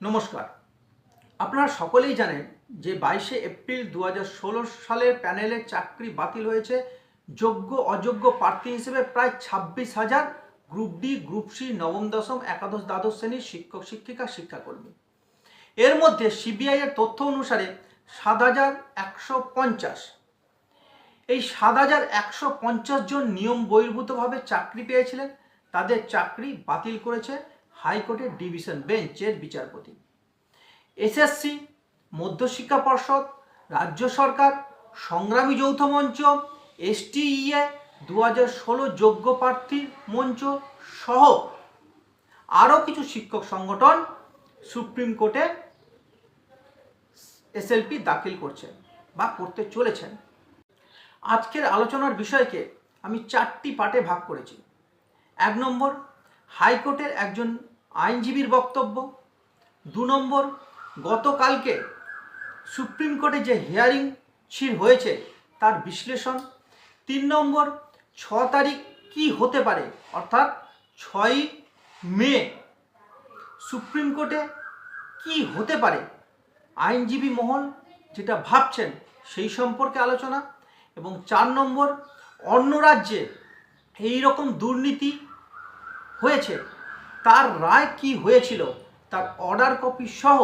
নমস্কার। আপনারা সকলেই জানেন যে বাইশে এপ্রিল দু হাজার ষোল সালে প্যানেলের চাকরি বাতিল হয়েছে যোগ্য অযোগ্য প্রার্থী হিসেবে প্রায় ছাব্বিশ হাজার গ্রুপ ডি, গ্রুপ সি, নবম, দশম, একাদশ, দ্বাদশ শ্রেণির শিক্ষক, শিক্ষিকা, শিক্ষাকর্মী। এর মধ্যে সিবিআই এর তথ্য অনুসারে সাত হাজার একশো পঞ্চাশ। এই সাত হাজার একশো পঞ্চাশ জন নিয়ম বহির্ভূতভাবে চাকরি পেয়েছিলেন, তাদের চাকরি বাতিল করেছে হাইকোর্টের ডিভিশন বেঞ্চের বিচারপতি। এসএসসি, মধ্যশিক্ষা পর্ষদ, রাজ্য সরকার, সংগ্রামী যৌথ মঞ্চ, এসটিইএ দু হাজার ষোলো যোগ্য প্রার্থীর মঞ্চ সহ আরও কিছু শিক্ষক সংগঠন সুপ্রিম কোর্টে এসএলপি দাখিল করছেন বা করতে চলেছেন। আজকের আলোচনার বিষয়কে আমি চারটি পার্টে ভাগ করেছি। এক নম্বর, হাইকোর্টের একজন আইনজীবীর বক্তব্য। দু নম্বর, গতকালকে সুপ্রিম কোর্টে যে হিয়ারিং ছিল হয়েছে, তার বিশ্লেষণ। তিন নম্বর, ছ তারিখ কি হতে পারে? অর্থাৎ ছয়ই মে সুপ্রিম কোর্টে কি হতে পারে? আইনজীবী মহল যেটা ভাবছেন সেই সম্পর্কে আলোচনা। এবং চার নম্বর, অন্য রাজ্যে এই রকম দুর্নীতি হয়েছে। তার রায় কি হয়েছিল? তার অর্ডার কপি সহ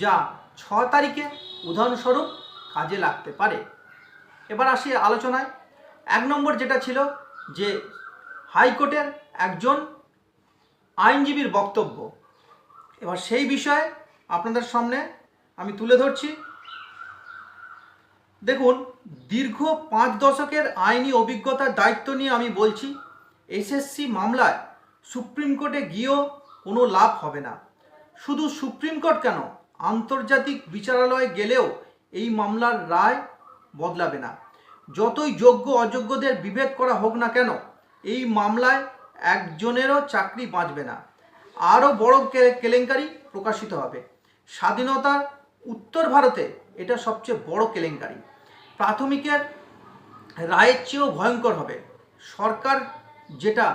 যা ছ তারিখে উদাহরণস্বরূপ কাজে লাগতে পারে। এবার আসি আলোচনায়। এক নম্বর যেটা ছিল যে হাইকোর্টের একজন আইনজীবীর বক্তব্য। এবার সেই বিষয়ে আপনাদের সামনে আমি তুলে ধরছি। দেখুন, দীর্ঘ পাঁচ দশকের আইনি অভিজ্ঞতার দায়িত্ব নিয়ে আমি বলছি, এসএসসি মামলায় সুপ্রিম কোর্টে গিয়েও কোনো লাভ হবে না। শুধু সুপ্রিম কোর্ট কেন? আন্তর্জাতিক বিচারালয়ে গেলেও এই মামলার রায় বদলাবে না। যতই যোগ্য অযোগ্যদের বিভেদ করা হোক না কেন, এই মামলায় একজনেরও চাকরি বাঁচবে না। আরও বড় কেলেঙ্কারি প্রকাশিত হবে। স্বাধীনতার উত্তর ভারতে এটা সবচেয়ে বড় কেলেঙ্কারি। প্রাথমিকের রায়ের চেয়েও ভয়ঙ্কর হবে। সরকার যেটা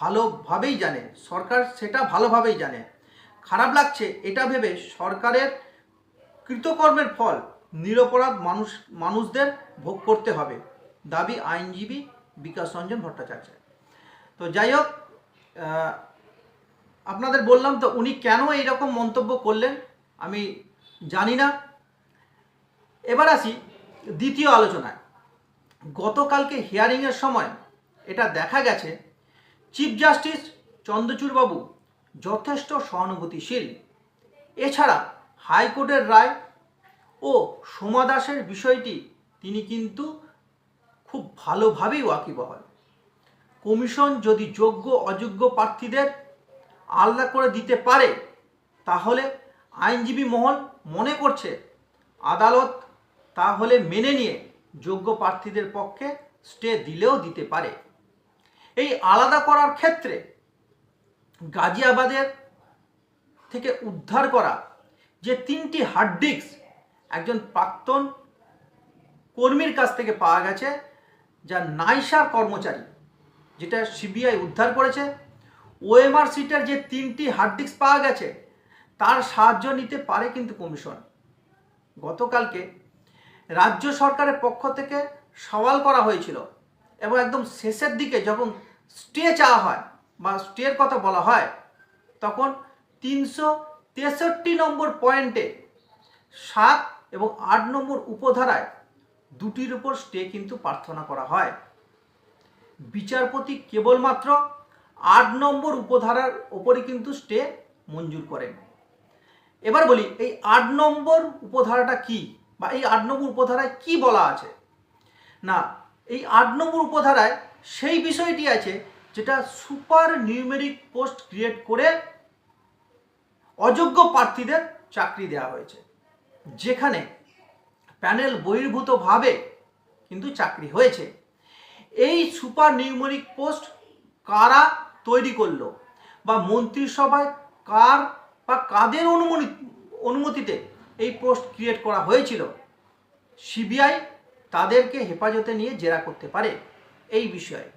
ভালোভাবেই জানে, সরকার সেটা ভালোভাবেই জানে। খারাপ লাগছে এটা ভেবে সরকারের কৃতকর্মের ফল নিরপরাধ মানুষ, মানুষদের ভোগ করতে হবে, দাবি আইনজীবী বিকাশ রঞ্জন ভট্টাচার্য তো যাই হোক আপনাদের বললাম তো উনি কেন এইরকম মন্তব্য করলেন, আমি জানি না। এবার আসি দ্বিতীয় আলোচনায়। গতকালকে হিয়ারিংয়ের সময় এটা দেখা গেছে চিফ জাস্টিস চন্দ্রচূড়বাবু যথেষ্ট সহানুভূতিশীল। এছাড়া হাইকোর্টের রায় ও সোমা দাসের বিষয়টি তিনি কিন্তু খুব ভালোভাবেই ওয়াকিবহল। কমিশন যদি যোগ্য অযোগ্য প্রার্থীদের আলাদা করে দিতে পারে, তাহলে আইনজীবী মহল মনে করছে আদালত তাহলে মেনে নিয়ে যোগ্য প্রার্থীদের পক্ষে স্টে দিলেও দিতে পারে। এই আলাদা করার ক্ষেত্রে গাজিয়াবাদের থেকে উদ্ধার করা যে তিনটি হার্ড ডিস্ক একজন প্রাক্তন কর্মীর কাছ থেকে পাওয়া গেছে, যা নাইসার কর্মচারী, যেটা সিবিআই উদ্ধার করেছে। ওএমআর সিটের যে তিনটি হার্ড ডিস্ক পাওয়া গেছে, তার সাহায্য নিতে পারে কিন্তু কমিশন। গতকালকে রাজ্য সরকারের পক্ষ থেকে সওয়াল করা হয়েছিল এবং একদম শেষের দিকে যখন স্টে চাওয়া হয় বা স্টের কথা বলা হয়, তখন তিনশো তেষট্টি নম্বর পয়েন্টে সাত এবং আট নম্বর উপধারায় দুটির উপর স্টে কিন্তু প্রার্থনা করা হয়। বিচারপতি কেবলমাত্র আট নম্বর উপধারার ওপরে কিন্তু স্টে মঞ্জুর করেন। এবার বলি, এই আট নম্বর উপধারাটা কি বা এই আট নম্বর উপধারায় কি বলা আছে? না এই আট নম্বর উপধারায় সেই বিষয়টি আছে যেটা সুপার নিউমেরিক পোস্ট ক্রিয়েট করে অযোগ্য প্রার্থীদের চাকরি দেওয়া হয়েছে, যেখানে প্যানেল বহির্ভূতভাবে কিন্তু চাকরি হয়েছে। এই সুপার নিউমেরিক পোস্ট কারা তৈরি করল বা মন্ত্রিসভায় কার বা কাদের অনুমতি অনুমতিতে এই পোস্ট ক্রিয়েট করা হয়েছিল? সিবিআই তাদেরকে হেফাজতে নিয়ে জেরা করতে পারে এই বিষয়ে।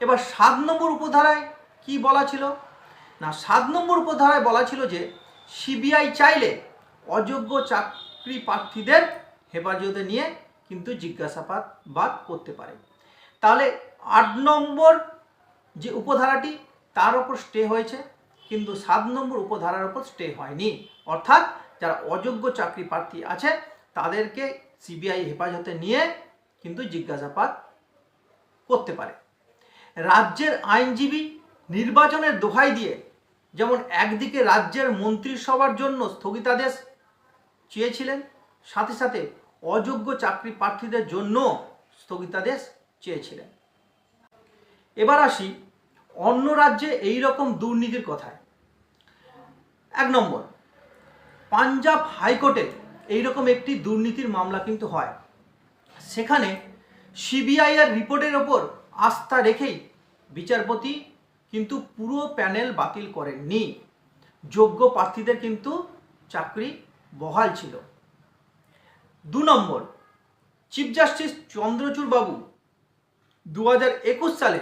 এবার সাত নম্বর উপধারায় কি বলা ছিল? না, সাত নম্বর উপধারায় বলা ছিল যে, সিবিআই চাইলে অযোগ্য চাকরি প্রার্থীদের হেফাজতে নিয়ে কিন্তু জিজ্ঞাসাবাদ বাদ করতে পারে। তাহলে আট নম্বর যে উপধারাটি, তার ওপর স্টে হয়েছে, কিন্তু সাত নম্বর উপধারার ওপর স্টে হয়নি। অর্থাৎ যারা অযোগ্য চাকরি প্রার্থী আছে তাদেরকে সিবিআই হেফাজতে নিয়ে কিন্তু জিজ্ঞাসাবাদ করতে পারে। রাজ্যের আইনজীবী নির্বাচনের দোহাই দিয়ে যেমন একদিকে রাজ্যের মন্ত্রিসভার জন্য স্থগিতাদেশ চেয়েছিলেন, সাথে সাথে অযোগ্য চাকরি প্রার্থীদের জন্য স্থগিতাদেশ চেয়েছিলেন। এবার আসি অন্য রাজ্যে এই রকম দুর্নীতির কথায়। এক নম্বর, পাঞ্জাব হাইকোর্টে এইরকম একটি দুর্নীতির মামলা কিন্তু হয়। সেখানে সিবিআই এর রিপোর্টের ওপর আস্থা রেখেই বিচারপতি কিন্তু পুরো প্যানেল বাতিল করেননি। যোগ্য প্রার্থীদের কিন্তু চাকরি বহাল ছিল। দু নম্বর চিফ জাস্টিস চন্দ্রচূড় বাবু দু হাজার একুশ সালে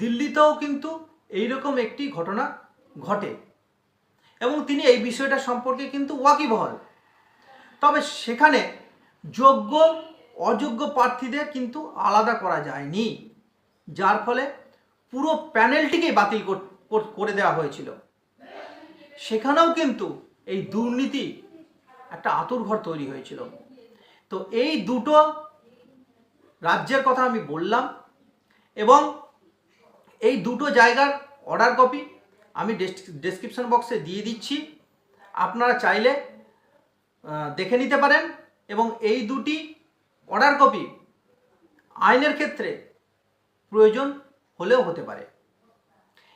দিল্লিতেও কিন্তু এইরকম একটি ঘটনা ঘটে এবং তিনি এই বিষয়টা সম্পর্কে কিন্তু ওয়াকিবহল। তবে সেখানে যোগ্য, অযোগ্য প্রার্থীদের কিন্তু আলাদা করা যায়নি। যার ফলে পুরো প্যানেলটিকেই বাতিল কর- দেওয়া হয়েছিল। সেখানেও কিন্তু এই দুর্নীতি একটা আতুরঘর তৈরি হয়েছিল। তো এই দুটো রাজ্যের কথা আমি বললাম এবং এই দুটো জায়গার অর্ডার কপি আমি ডেসক্রিপশন বক্সে দিয়ে দিচ্ছি। আপনারা চাইলে দেখে নিতে পারেন এবং এই দুটি অর্ডার কপি আইনের ক্ষেত্রে প্রয়োজন হলেও হতে পারে।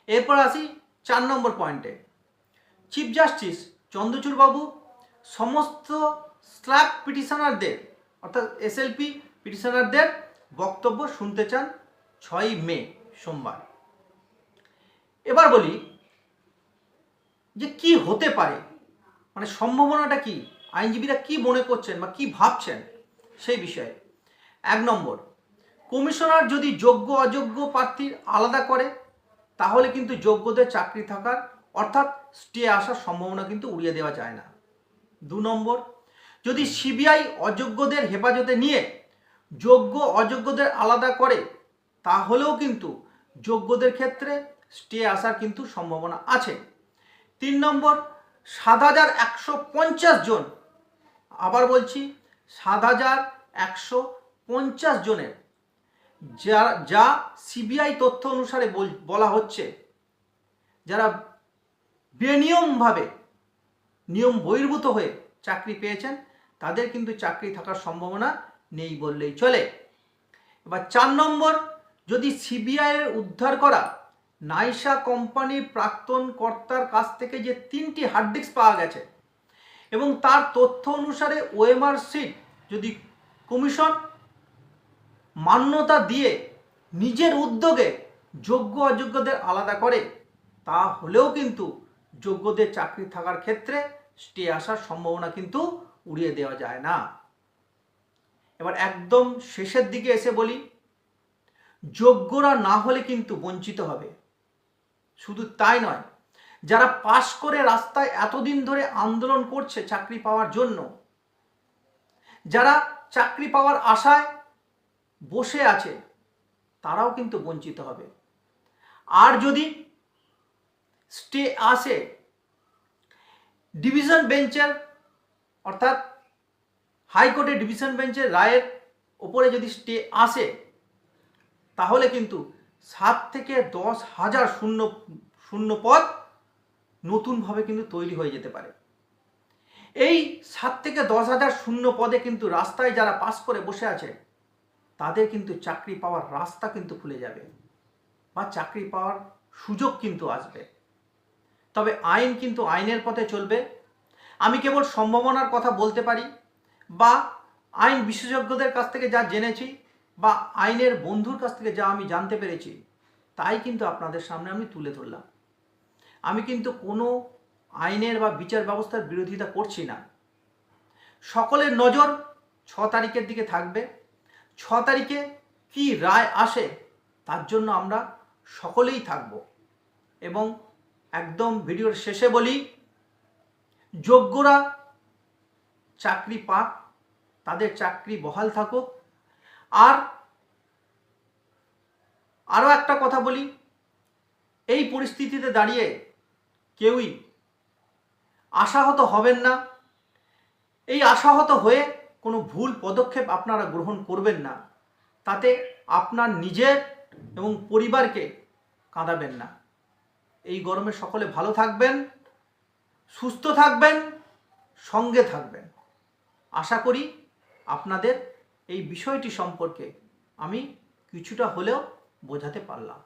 এরপর আসি চার নম্বর পয়েন্টে। চিফ জাস্টিস চন্দ্রচূড় বাবু সমস্ত স্ল্যাব পিটিশনারদের, অর্থাৎ এসএলপি পিটিশনারদের বক্তব্য শুনতে চান ছয়ই মে, সোমবার। এবার বলি যে কি হতে পারে? মানে সম্ভাবনাটা কি? আইনজীবীরা কি মনে করছেন বা কি ভাবছেন সেই বিষয়ে? এক নম্বর, কমিশনার যদি যোগ্য অযোগ্য প্রার্থীর আলাদা করে, তাহলে কিন্তু যোগ্যদের চাকরি থাকার, অর্থাৎ স্টে আসার সম্ভাবনা কিন্তু উড়িয়ে দেওয়া যায় না। দু নম্বর, যদি সিবিআই অযোগ্যদের হেফাজতে নিয়ে যোগ্য অযোগ্যদের আলাদা করে, তাহলেও কিন্তু যোগ্যদের ক্ষেত্রে স্টে আসার কিন্তু সম্ভাবনা আছে। তিন নম্বর সাত হাজার একশো পঞ্চাশ জন। আবার বলছি, সাত হাজার একশো পঞ্চাশ জনের। যা যা সিবিআই তথ্য অনুসারে বল- হচ্ছে, যারা বেনিয়মভাবে নিয়ম বহির্ভূত হয়ে চাকরি পেয়েছেন, তাদের কিন্তু চাকরি থাকার সম্ভাবনা নেই বললেই চলে। এবার চার নম্বর, যদি সিবিআইয়ের উদ্ধার করা নাইসা কোম্পানির প্রাক্তন কর্তার কাছ থেকে যে তিনটি হার্ড ডিস্ক পাওয়া গেছে এবং তার তথ্য অনুসারে ওএমআর সিট যদি কমিশন মান্যতা দিয়ে নিজের উদ্যোগে যোগ্য অযোগ্যদের আলাদা করে, তা হলেও কিন্তু যোগ্যদের চাকরি থাকার ক্ষেত্রে স্টে আসার সম্ভাবনা কিন্তু উড়িয়ে দেওয়া যায় না। এবার একদম শেষের দিকে এসে বলি, যোগ্যরা না হলে কিন্তু বঞ্চিত হবে। শুধু তাই নয়, যারা পাশ করে রাস্তায় এতদিন ধরে আন্দোলন করছে চাকরি পাওয়ার জন্য, যারা চাকরি পাওয়ার আশায় বসে আছে, তারাও কিন্তু বঞ্চিত হবে। আর যদি স্টে আসে, ডিভিশন বেঞ্চের, অর্থাৎ হাইকোর্টের ডিভিশন বেঞ্চের রায়ের ওপরে যদি স্টে আসে, তাহলে কিন্তু সাত থেকে দশ হাজার শূন্য শূন্য পদ নতুনভাবে কিন্তু তৈরি হয়ে যেতে পারে। এই সাত থেকে দশ হাজার শূন্য পদে কিন্তু রাস্তায় যারা পাস করে বসে আছে, তাদের কিন্তু চাকরি পাওয়ার রাস্তা কিন্তু খুলে যাবে বা চাকরি পাওয়ার সুযোগ কিন্তু আসবে। তবে আইন কিন্তু আইনের পথে চলবে। আমি কেবল সম্ভাবনার কথা বলতে পারি বা আইন বিশেষজ্ঞদের কাছ থেকে যা জেনেছি বা আইনের বন্ধুর কাছ থেকে যা আমি জানতে পেরেছি, তাই কিন্তু আপনাদের সামনে আমি তুলে ধরলাম। আমি কিন্তু কোনো আইনের বা বিচার ব্যবস্থার বিরোধিতা করছি না। সকলের নজর ছ তারিখের দিকে থাকবে। ছ তারিখে কি রায় আসে, তার জন্য আমরা সকলেই থাকব। এবং একদম ভিডিওর শেষে বলি, যোগ্যরা চাকরি পাক, তাদের চাকরি বহাল থাকুক আর আরও একটা কথা বলি। এই পরিস্থিতিতে দাঁড়িয়ে কেউই আশাহত হবেন না। এই আশাহত হয়ে কোনো ভুল পদক্ষেপ আপনারা গ্রহণ করবেন না। তাতে আপনার নিজের এবং পরিবারকে কাঁদাবেন না। এই গরমে সকলে ভালো থাকবেন, সুস্থ থাকবেন, সঙ্গে থাকবেন। আশা করি আপনাদের এই বিষয়টি সম্পর্কে আমি কিছুটা হলেও বোঝাতে পারলাম।